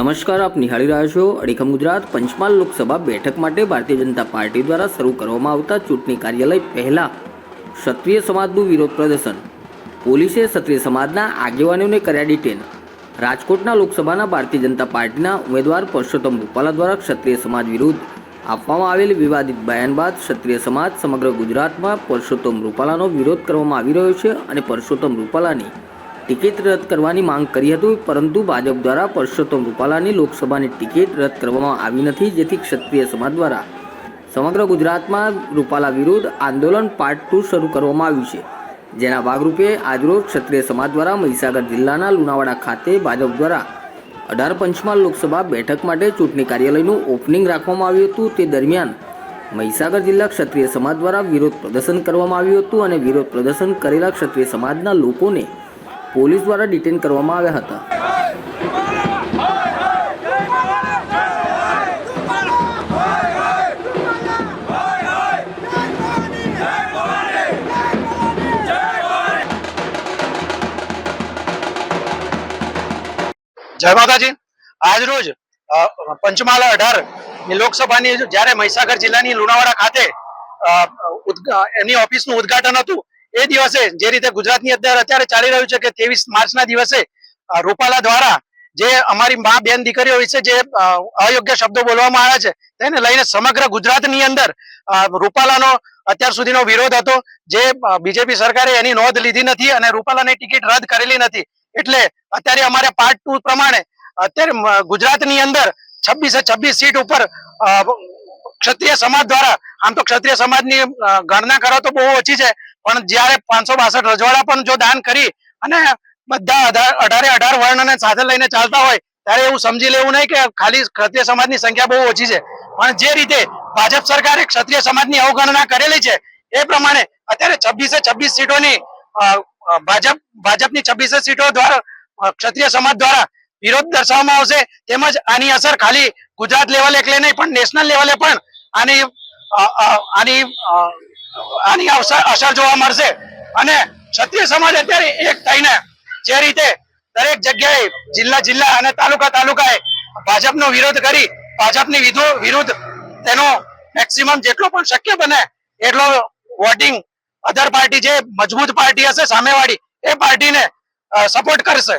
નમસ્કાર, આપ નિહાળી રહ્યા છો અડીખમ ગુજરાત પંચમહાલ લોકસભા બેઠક માટે ભારતીય જનતા પાર્ટી દ્વારા શરૂ કરવામાં આવતા ચૂંટણી કાર્યાલય પહેલા ક્ષત્રિય સમાજનું વિરોધ પ્રદર્શન. પોલીસે ક્ષત્રિય સમાજના આગેવાનોને કર્યા ડિટેન. રાજકોટના લોકસભાના ભારતીય જનતા પાર્ટીના ઉમેદવાર પરસોત્તમ રૂપાલા દ્વારા ક્ષત્રિય સમાજ વિરુદ્ધ આપવામાં આવેલ વિવાદિત બયાન બાદ ક્ષત્રિય સમાજ સમગ્ર ગુજરાતમાં પરસોત્તમ રૂપાલાનો વિરોધ કરવામાં આવી રહ્યો છે અને પરસોત્તમ રૂપાલાની ટિકિટ રદ કરવાની માંગ કરી હતી, પરંતુ ભાજપ દ્વારા પરસોત્તમ રૂપાલાની લોકસભાની ટિકિટ રદ કરવામાં આવી નથી, જેથી ક્ષત્રિય સમાજ દ્વારા સમગ્ર ગુજરાતમાં રૂપાલા વિરુદ્ધ આંદોલન પાર્ટ ટુ શરૂ કરવામાં આવ્યું છે. જેના ભાગરૂપે આજરોજ ક્ષત્રિય સમાજ દ્વારા મહીસાગર જિલ્લાના લુણાવાડા ખાતે ભાજપ દ્વારા અઢાર પંચમાં લોકસભા બેઠક માટે ચૂંટણી કાર્યાલયનું ઓપનિંગ રાખવામાં આવ્યું હતું. તે દરમિયાન મહીસાગર જિલ્લા ક્ષત્રિય સમાજ દ્વારા વિરોધ પ્રદર્શન કરવામાં આવ્યું હતું અને વિરોધ પ્રદર્શન કરેલા ક્ષત્રિય સમાજના લોકોને પોલીસ દ્વારા ડિટેન કરવામાં આવ્યા હતા. જય માતાજી. આજ રોજ પંચમાલા અઢાર લોકસભાની જ્યારે મહીસાગર જિલ્લાની લુણાવાડા ખાતે એની ઓફિસનું ઉદ્ઘાટન હતું એ દિવસે જે રીતે ગુજરાતની અંદર અત્યારે ચાલી રહ્યું છે કે ત્રેવીસ માર્ચના દિવસે રૂપાલા દ્વારા જે અમારી મા બેન દીકરીઓ વિશે જે અયોગ્ય શબ્દો બોલવામાં આવ્યા છે, તેને લઈને સમગ્ર ગુજરાતની અંદર રૂપાલાનો અત્યાર સુધીનો વિરોધ હતો. જે બીજેપી સરકારે એની નોંધ લીધી નથી અને રૂપાલાની ટિકિટ રદ કરેલી નથી. એટલે અત્યારે અમારે પાર્ટ ટુ પ્રમાણે અત્યારે ગુજરાતની અંદર છવ્વીસે છવ્વીસ સીટ ઉપર ક્ષત્રિય સમાજ દ્વારા. આમ તો ક્ષત્રિય સમાજની ગણના કરો તો બહુ ઓછી છે. પણ જ્યારે પાંચસો બાસઠ રજવાડા પણ જો દાન કરી અને બધા અઢાર- અઢારે વર્ણને સાથે લઈને ચાલતા હોય, ત્યારે એવું સમજી લેવું નહીં કે ખાલી ક્ષત્રિય સમાજની સંખ્યા બહુ ઓછી છે. પણ જે રીતે ભાજપ સરકારે ક્ષત્રિય સમાજની અવગણના કરેલી છે, એ પ્રમાણે અત્યારે છવ્વીસે છવ્વીસ સીટોની ભાજપ, ભાજપની છવ્વીસે સીટો દ્વારા ક્ષત્રિય સમાજ દ્વારા વિરોધ દર્શાવવામાં આવશે. તેમજ આની અસર ખાલી ગુજરાત લેવલે એકલે નહીં, પણ નેશનલ લેવલે પણ આની આની આની અસર જોવા મળશે. અને ક્ષત્રિય સમાજ અત્યારે એક થઈને જે રીતે દરેક જગ્યાએ જિલ્લા જિલ્લા અને તાલુકા તાલુકાએ ભાજપનો વિરોધ કરી, ભાજપની વિધો વિરુદ્ધ તેનો મેક્સિમમ જેટલો પણ શક્ય બને એટલો વોટિંગ અધર પાર્ટી જે મજબૂત પાર્ટી હશે, સામેવાળી, એ પાર્ટીને સપોર્ટ કરશે.